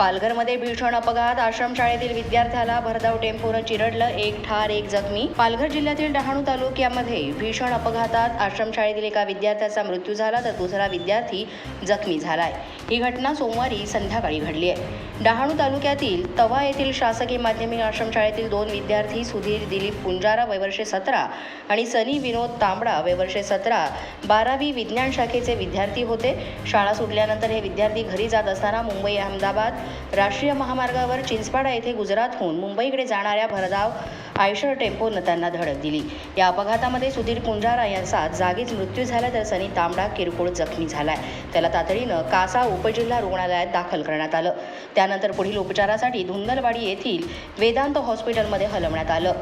पालघरमध्ये भीषण अपघात. आश्रमशाळेतील विद्यार्थ्याला भरधाव टेम्पोनं चिरडलं एक ठार एक जखमी. पालघर जिल्ह्यातील डहाणू तालुक्यामध्ये भीषण अपघातात आश्रमशाळेतील एका विद्यार्थ्याचा मृत्यू झाला तर दुसरा विद्यार्थी जखमी झालाय. ही घटना सोमवारी संध्याकाळी घडली आहे. डहाणू तालुक्यातील तवा येथील शासकीय माध्यमिक आश्रमशाळेतील दोन विद्यार्थी सुधीर दिलीप पुंजारा वयवर्षे सतरा आणि सनी विनोद तांबडा वयवर्षे सतरा बारावी विज्ञान शाखेचे विद्यार्थी होते. शाळा सुटल्यानंतर हे विद्यार्थी घरी जात असताना मुंबई अहमदाबाद राष्ट्रीय महामार्गावर चिंचपाडा येथे गुजरातहून मुंबईकडे जाणाऱ्या भरधाव आयशर टेम्पोनं त्यांना धडक दिली. या अपघातामध्ये सुधीर कुंजारा यांचा जागीच मृत्यू झाला तर सनी तांबडा किरकोळ जखमी झालाय. त्याला तातडीनं कासा उपजिल्हा रुग्णालयात दाखल करण्यात आलं. त्यानंतर पुढील उपचारासाठी धुंदलवाडी येथील वेदांत हॉस्पिटलमध्ये हलवण्यात आलं.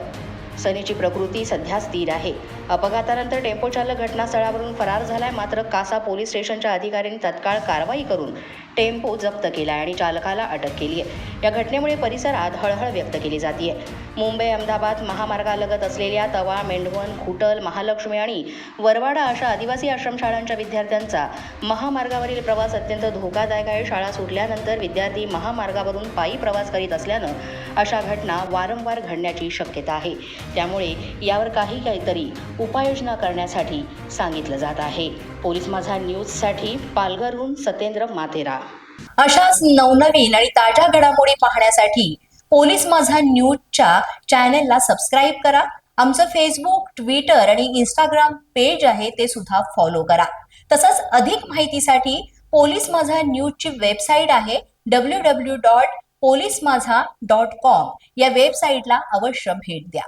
सनीची प्रकृती सध्या स्थिर आहे. अपघातानंतर टेम्पो चालक घटनास्थळावरून फरार झालाय मात्र कासा पोलीस स्टेशनच्या अधिकाऱ्यांनी तत्काळ कारवाई करून टेम्पो जप्त केला आणि चालकाला अटक केली आहे. या घटनेमुळे परिसरात हळहळ व्यक्त केली जाते मुंबई अहमदाबाद महामार्गालगत असलेल्या तवा मेंढवण खुटल महालक्ष्मी आणि वरवाडा अशा आदिवासी आश्रमशाळांच्या विद्यार्थ्यांचा महामार्गावरील प्रवास अत्यंत धोकादायक आहे. शाळा सुटल्यानंतर विद्यार्थी महामार्गावरून पायी प्रवास करीत असल्यानं अशा घटना वारंवार घडण्याची शक्यता आहे. त्यामुळे यावर काही काहीतरी उपाययोजना करण्यासाठी सांगितलं जात आहे. पोलीस माझा न्यूजसाठी पालघरहून सत्येंद्र माथेरा. अशाच नवनवीन आणि ताज्या घडामोडी पाहण्यासाठी पोलीस माझा न्यूजच्या चॅनेलला सबस्क्राईब करा. आमचं फेसबुक ट्विटर आणि इंस्टाग्राम पेज आहे ते सुद्धा फॉलो करा. तसंच अधिक माहितीसाठी पोलीस माझा न्यूजची वेबसाईट आहे W W dot police Majha dot com या वेबसाईटला अवश्य भेट द्या.